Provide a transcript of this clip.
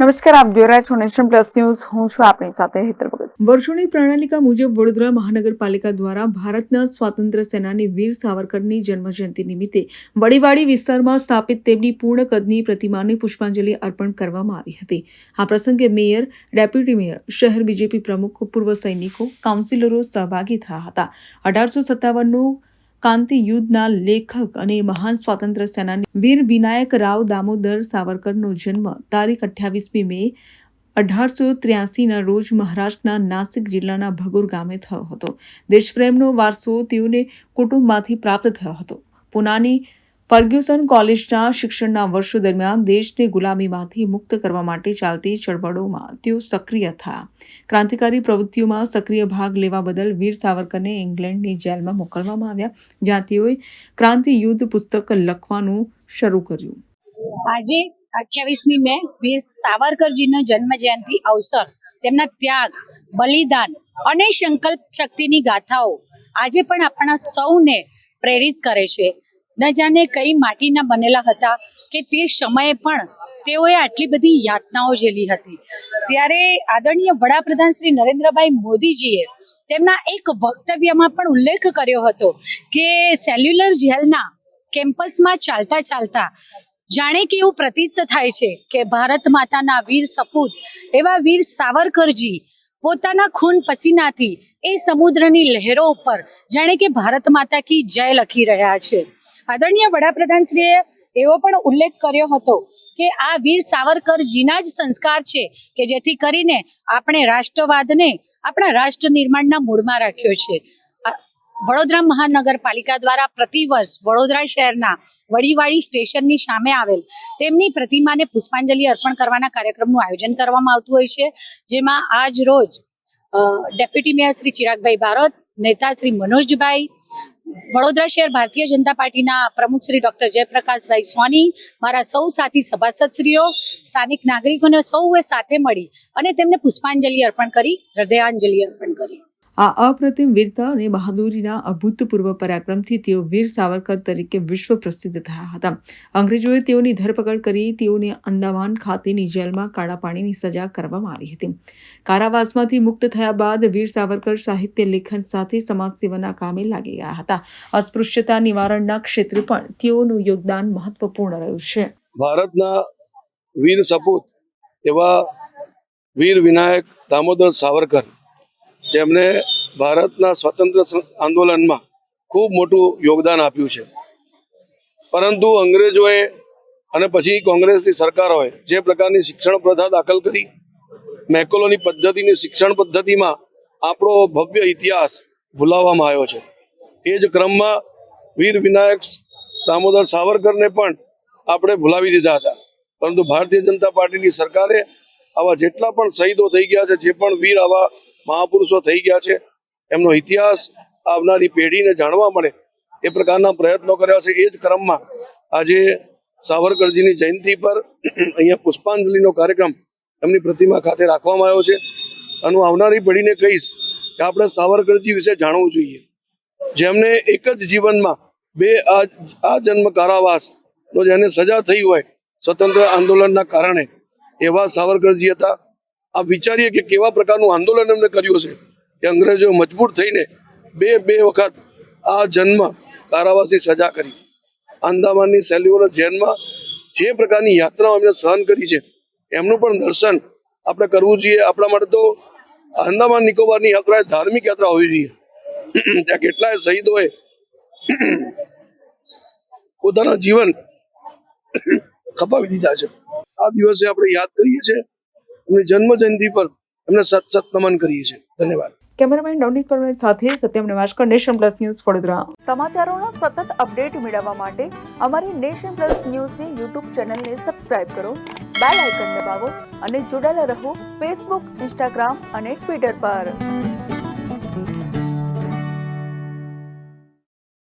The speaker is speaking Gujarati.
નમસ્કાર, આપ જોઈ રહ્યા છો નેશન પ્લસ ન્યૂઝ. હું છું આપણી સાથે હેતર ભગત. વર્ષોની પ્રણાલિકા મુજબ વડોદરા મહાનગરપાલિકા દ્વારા ભારતના સ્વાતંત્ર્ય સેનાની વીર સાવરકરની જન્મજયંતિ નિમિત્તે વડીવાડી વિસ્તારમાં સ્થાપિત તેમની પૂર્ણ કદની પ્રતિમાને પુષ્પાંજલિ અર્પણ કરવામાં આવી હતી. આ પ્રસંગે મેયર, ડેપ્યુટી મેયર, શહેર બીજેપી પ્રમુખ, પૂર્વ સૈનિકો, કાઉન્સિલરો સહભાગી થયા હતા. અઢારસો સત્તાવનનું કાંતિ યુદ્ધના લેખક અને મહાન સ્વાતંત્ર્ય સેનાની વીર વિનાયક રાવ દામોદર સાવરકરનો જન્મ તારીખ અઠ્યાવીસમી મે અઢારસો ત્ર્યાસીના રોજ મહારાષ્ટ્રના નાસિક જિલ્લાના ભગુર ગામે થયો હતો. દેશપ્રેમનો વારસો તેઓને કુટુંબમાંથી પ્રાપ્ત થયો હતો. પુનાની ફર્ગ્યુસન કોલેજના શિક્ષણના વર્ષો દરમિયાન દેશને ગુલામીમાંથી મુક્ત કરવા માટે ચાલતી ચળવળોમાં તેઓ સક્રિય થયા. ક્રાંતિકારી પ્રવૃત્તિઓમાં સક્રિય ભાગ લેવા બદલ વીર સાવરકરને ઇંગ્લેન્ડની જેલમાં મોકલવામાં આવ્યા, જ્યાં તેઓએ ક્રાંતિ યુદ્ધ પુસ્તક લખવાનું શરૂ કર્યું. આજે અઠ્યાવીસમી મે વીર સાવરકરજીનો જન્મ જયંતિ અવસર, તેમના ત્યાગ, બલિદાન અને સંકલ્પ શક્તિની ગાથાઓ આજે પણ આપણા સૌને પ્રેરિત કરે છે. ન જાણે કઈ માટીના બનેલા હતા કે તે સમયે પણ તેઓએ આટલી બધી યાતનાઓ ઝેલી હતી. ત્યારે આદરણીય વડાપ્રધાન શ્રી નરેન્દ્રભાઈ મોદીજીએ તેમના એક વક્તવ્યમાં પણ ઉલ્લેખ કર્યો હતો કે સેલ્યુલર જેલના કેમ્પસમાં ચાલતા ચાલતા જાણે કે એવું પ્રતીત થાય છે કે ભારત માતાના વીર સપૂત એવા વીર સાવરકરજી પોતાના ખૂન પસીનાથી એ સમુદ્રની લહેરો ઉપર જાણે કે ભારત માતા કી જય લખી રહ્યા છે. આદરણીય વડાપ્રધાનશ્રીએ એવો પણ ઉલ્લેખ કર્યો હતો કે આ વીર સાવરકરજીના જ સંસ્કાર છે કે જેથી કરીને આપણે રાષ્ટ્રવાદને આપણા રાષ્ટ્ર નિર્માણના મૂળમાં રાખ્યો છે. વડોદરા મહાનગરપાલિકા દ્વારા પ્રતિવર્ષ વડોદરા શહેરના વડીવાળી સ્ટેશનની સામે આવેલ તેમની પ્રતિમાને પુષ્પાંજલિ અર્પણ કરવાના કાર્યક્રમનું આયોજન કરવામાં આવતું હોય છે, જેમાં આજ રોજ ડેપ્યુટી મેયર શ્રી ચિરાગભાઈ ભારત નેતા શ્રી મનોજભાઈ વડોદરા શહેર ભારતીય જનતા પાર્ટીના પ્રમુખ શ્રી ડોક્ટર જયપ્રકાશભાઈ સોની મારા સૌ સાથી સભાસદશ્રીઓ, સ્થાનિક નાગરિકોને સૌએ સાથે મળી અને તેમને પુષ્પાંજલિ અર્પણ કરી, હૃદયાંજલિ અર્પણ કરી. આ અપ્રતિમ વીરતા અને બહાદુરીના અભૂતપૂર્વ પરાક્રમથી તેઓ વીર સાવરકર તરીકે વિશ્વ પ્રસિદ્ધ થયા હતા. અંગ્રેજોએ તેઓની ધરપકડ કરી તેઓને અંદામાન ખાતેની જેલમાં કાળા પાણીની સજા કરવામાં આવી હતી. કારાવાસમાંથી મુક્ત થયા બાદ વીર સાવરકર સાહિત્ય લેખન સાથે સમાજ સેવાના કામે લાગી ગયા હતા. અસ્પૃશ્યતા નિવારણના ક્ષેત્રે પણ તેઓનું યોગદાન મહત્વપૂર્ણ રહ્યું છે. ભારતના વીર સપૂત એવા વીર વિનાયક દામોદર સાવરકર જેમણે ભારતના સ્વતંત્ર આંદોલનમાં ખૂબ મોટું યોગદાન આપ્યું છે. પરંતુ અંગ્રેજોએ અને પછી કોંગ્રેસની સરકારોએ જે પ્રકારની શિક્ષણ પ્રથા દાખલ કરી મેકોલોની પદ્ધતિની શિક્ષણ પદ્ધતિમાં આપણો ભવ્ય ઇતિહાસ ભૂલાવવામાં આવ્યો છે. એ જ ક્રમમાં વીર વિનાયક દામોદર સાવરકરને પણ આપણે ભૂલાવી દીધા હતા. પરંતુ ભારતીય જનતા પાર્ટીની સરકારે આવા જેટલા પણ શહીદો થઈ ગયા છે, જે પણ વીર આવા મહાપુરુષો થઈ ગયા છે. એમનો ઇતિહાસ આવનારી પેઢીને જાણવા મળે. એ પ્રકારના પ્રયત્નો કર્યા છે. એ જ ક્રમમાં આજે સાવરકરજીની જયંતિ પર અહીંયા પુષ્પાંજલિનો કાર્યક્રમ એમની પ્રતિમા ખાતે રાખવામાં આવ્યો છે. અને હું આવનારી પેઢીને કહીશ કે આપણે સાવરકરજી વિશે જાણવું જોઈએ. જેમને એક જ જીવનમાં બે આ જન્મ કારાવાસનો જેને સજા થઈ હોય સ્વતંત્ર આંદોલનના કારણે એવા સાવરકરજી હતા. આ વિચારીએ કે કેવા પ્રકારનું આંદોલન એમને કર્યું છે કે અંગ્રેજો મજબૂર થઈને બે બે વખત આ જન્મ કારાવાસની સજા કરી. આંદામાનની સેલ્યુલર જેલમાં જે પ્રકારની યાત્રાઓ એમને સહન કરી છે, એમનું પણ દર્શન આપણે કરવું જોઈએ. આપણા માટે તો આંદામાન નિકોબારની યાત્રા ધાર્મિક યાત્રા હોવી જોઈએ. ત્યાં કેટલાય શહીદોએ પોતાના જીવન ખપાવી દીધા છે. આ દિવસે આપણે યાદ કરીએ છીએ એમની જન્મ જયંતિ પર એમને સત સત નમન કરીએ છીએ. ધન્યવાદ. કેમેરામેન નવનીત પરમાર સાથે Satyam Nevashkar nation plus news Vadodara. સમાચારોના સતત અપડેટ મેળવવા માટે અમારી નેશન પ્લસ ન્યૂઝની યુટ્યુબ ચેનલને સબસ્ક્રાઇબ કરો બેલ આઇકન દબાવો અને જોડાયેલા રહો ફેસબુક ઇન્સ્ટાગ્રામ અને ટ્વિટર પર.